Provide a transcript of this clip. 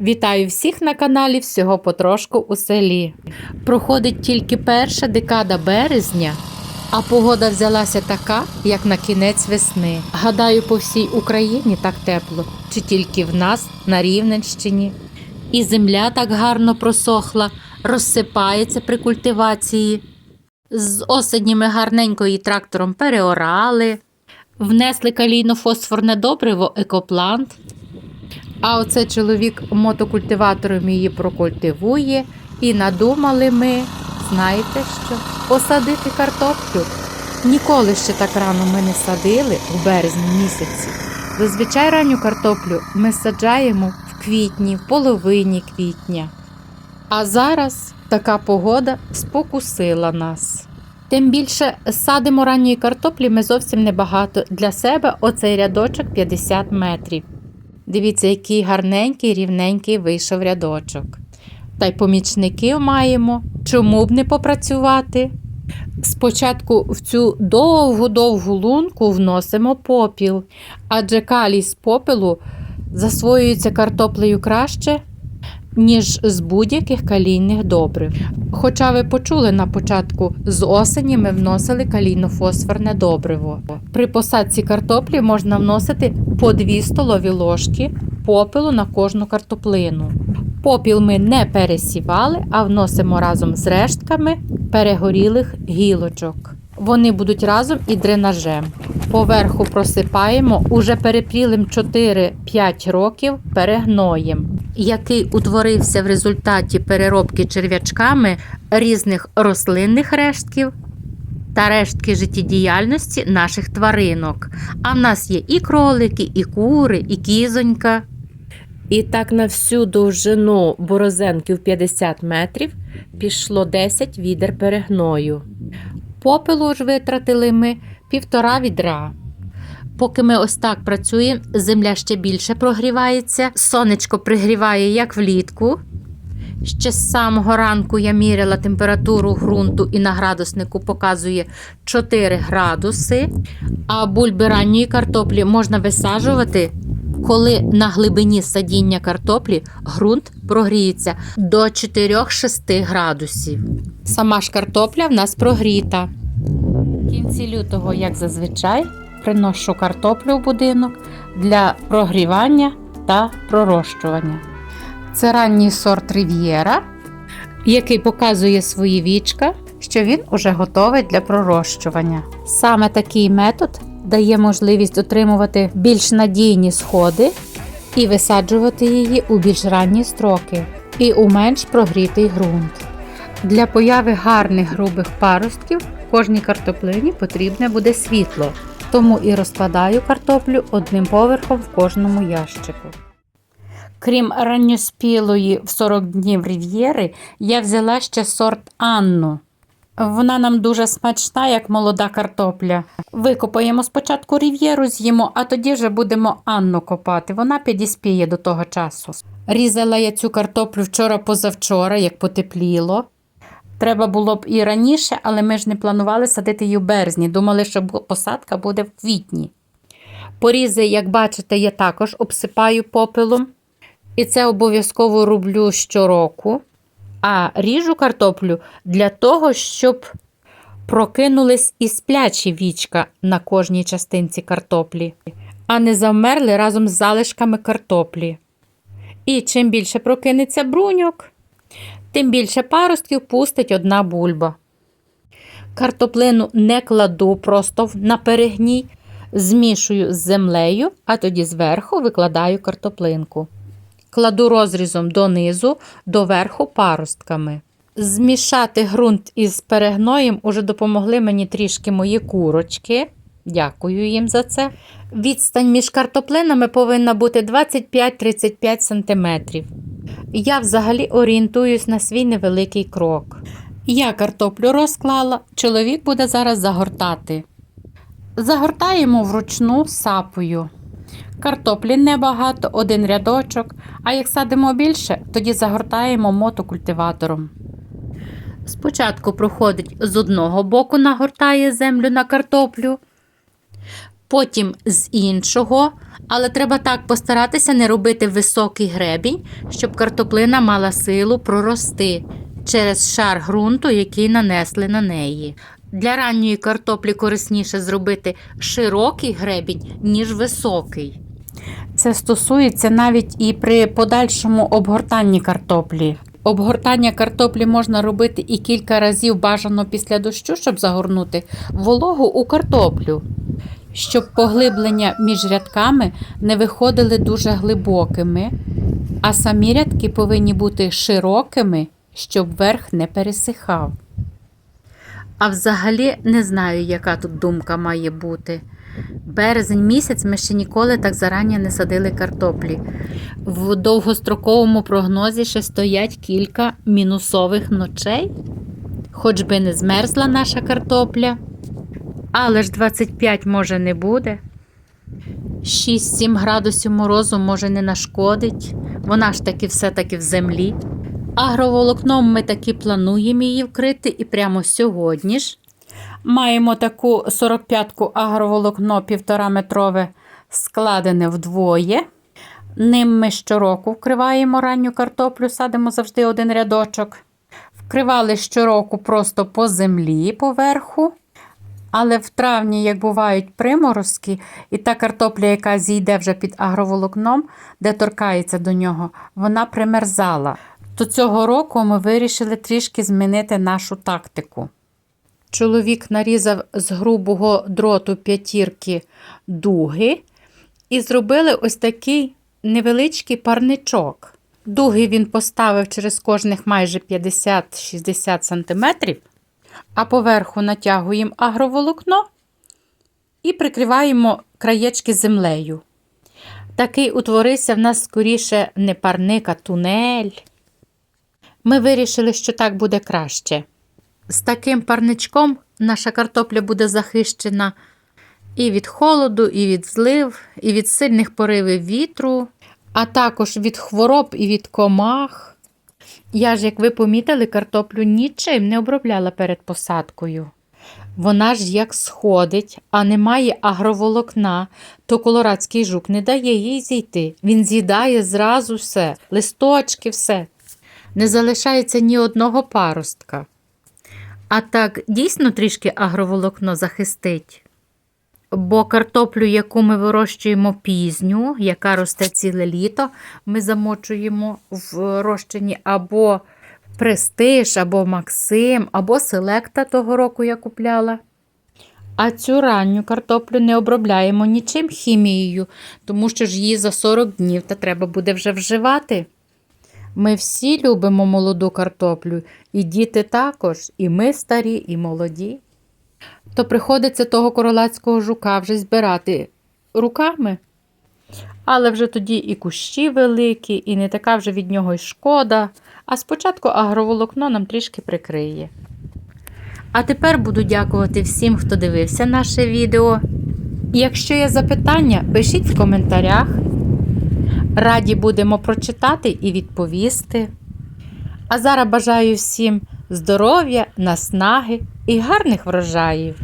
Вітаю всіх на каналі Всього потрошку у селі. Проходить тільки перша декада березня, а погода взялася така, як на кінець весни. Гадаю, по всій Україні так тепло, чи тільки в нас на Рівненщині. І земля так гарно просохла, розсипається при культивації. З осені ми гарненько її трактором переорали, внесли калійно-фосфорне добриво екоплант. А оце чоловік мотокультиватором її прокультивує, і надумали ми, знаєте що, посадити картоплю. Ніколи ще так рано ми не садили в березні місяці. Зазвичай ранню картоплю ми саджаємо в квітні, в половині квітня. А зараз така погода спокусила нас. Тим більше садимо ранньої картоплі ми зовсім небагато. Для себе оцей рядочок 50 метрів. Дивіться, який гарненький, рівненький вийшов рядочок. Та й помічників маємо. Чому б не попрацювати? Спочатку в цю довгу-довгу лунку вносимо попіл, адже калій з попелу засвоюється картоплею краще, ніж з будь-яких калійних добрив. Хоча ви почули на початку, з осені ми вносили калійно-фосфорне добриво. При посадці картоплі можна вносити по 2 столові ложки попелу на кожну картоплину. Попіл ми не пересівали, а вносимо разом з рештками перегорілих гілочок. Вони будуть разом і дренажем. Поверху просипаємо уже перепрілим 4-5 років перегноєм, який утворився в результаті переробки черв'ячками різних рослинних рештків та рештки життєдіяльності наших тваринок. А в нас є і кролики, і кури, і кізонька. І так на всю довжину борозенки в 50 метрів пішло 10 відер перегною. Попелу ж витратили ми півтора відра. Поки ми ось так працюємо, земля ще більше прогрівається, сонечко пригріває, як влітку. Ще з самого ранку я міряла температуру ґрунту і на градуснику показує 4 градуси. А бульби ранньої картоплі можна висаджувати, коли на глибині садіння картоплі ґрунт прогріється до 4-6 градусів. Сама ж картопля в нас прогріта. В кінці лютого, як зазвичай, приношу картоплю в будинок для прогрівання та пророщування. Це ранній сорт Рів'єра, який показує свої вічка, що він уже готовий для пророщування. Саме такий метод дає можливість отримувати більш надійні сходи і висаджувати її у більш ранні строки і у менш прогрітий ґрунт. Для появи гарних грубих паростків кожній картоплині потрібне буде світло, тому і розкладаю картоплю одним поверхом в кожному ящику. Крім ранньоспілої в 40 днів рів'єри, я взяла ще сорт Анну. Вона нам дуже смачна, як молода картопля. Викопаємо спочатку рів'єру, з'їмо, а тоді вже будемо Анну копати. Вона підіспіє до того часу. Різала я цю картоплю вчора-позавчора, як потепліло. Треба було б і раніше, але ми ж не планували садити її в березні. Думали, що посадка буде в квітні. Порізи, як бачите, я також обсипаю попелом. І це обов'язково роблю щороку. А ріжу картоплю для того, щоб прокинулись і сплячі вічка на кожній частинці картоплі, а не завмерли разом з залишками картоплі. І чим більше прокинеться бруньок, тим більше паростків пустить одна бульба. Картоплину не кладу просто на перегній, змішую з землею, а тоді зверху викладаю картоплинку. Кладу розрізом донизу, доверху паростками. Змішати ґрунт із перегноєм уже допомогли мені трішки мої курочки. Дякую їм за це. Відстань між картоплинами повинна бути 25-35 см. Я взагалі орієнтуюсь на свій невеликий крок. Я картоплю розклала, чоловік буде зараз загортати. Загортаємо вручну сапою. Картоплі небагато, один рядочок, а як садимо більше, тоді загортаємо мотокультиватором. Спочатку проходить з одного боку, нагортає землю на картоплю, потім з іншого Але треба так постаратися не робити високий гребінь, щоб картоплина мала силу прорости через шар ґрунту, який нанесли на неї. Для ранньої картоплі корисніше зробити широкий гребінь, ніж високий. Це стосується навіть і при подальшому обгортанні картоплі. Обгортання картоплі можна робити і кілька разів бажано після дощу, щоб загорнути вологу у картоплю, щоб поглиблення між рядками не виходили дуже глибокими, а самі рядки повинні бути широкими, щоб верх не пересихав. А взагалі не знаю, яка тут думка має бути. Березень місяць ми ще ніколи так зарані не садили картоплі. В довгостроковому прогнозі ще стоять кілька мінусових ночей, хоч би не змерзла наша картопля. Але ж 25 може не буде. 6-7 градусів морозу може не нашкодить. Вона ж таки все-таки в землі. Агроволокном ми таки плануємо її вкрити і прямо сьогодні ж. Маємо таку 45-ку агроволокно 1,5 метрове складене вдвоє. Ним ми щороку вкриваємо ранню картоплю, садимо завжди один рядочок. Вкривали щороку просто по землі поверху. Але в травні, як бувають приморозки, і та картопля, яка зійде вже під агроволокном, де торкається до нього, вона примерзала. То цього року ми вирішили трішки змінити нашу тактику. Чоловік нарізав з грубого дроту п'ятірки дуги і зробили ось такий невеличкий парничок. Дуги він поставив через кожних майже 50-60 см, а поверху натягуємо агроволокно і прикриваємо краєчки землею. Такий утворився в нас скоріше не парник, а тунель. Ми вирішили, що так буде краще. З таким парничком наша картопля буде захищена і від холоду, і від злив, і від сильних поривів вітру, а також від хвороб і від комах. Я ж, як ви помітили, картоплю нічим не обробляла перед посадкою. Вона ж як сходить, а немає агроволокна, то колорадський жук не дає їй зійти. Він з'їдає зразу все, листочки, все. Не залишається ні одного паростка. А так дійсно трішки агроволокно захистить. Бо картоплю, яку ми вирощуємо пізню, яка росте ціле літо, ми замочуємо в розчині або престиж, або Максим, або селекта того року я купляла. А цю ранню картоплю не обробляємо нічим хімією, тому що ж її за 40 днів та треба буде вже вживати. Ми всі любимо молоду картоплю, і діти також, і ми старі, і молоді. То приходиться того королацького жука вже збирати руками. Але вже тоді і кущі великі, і не така вже від нього й шкода. А спочатку агроволокно нам трішки прикриє. А тепер буду дякувати всім, хто дивився наше відео. Якщо є запитання, пишіть в коментарях. Раді будемо прочитати і відповісти. А зараз бажаю всім здоров'я, наснаги і гарних врожаїв!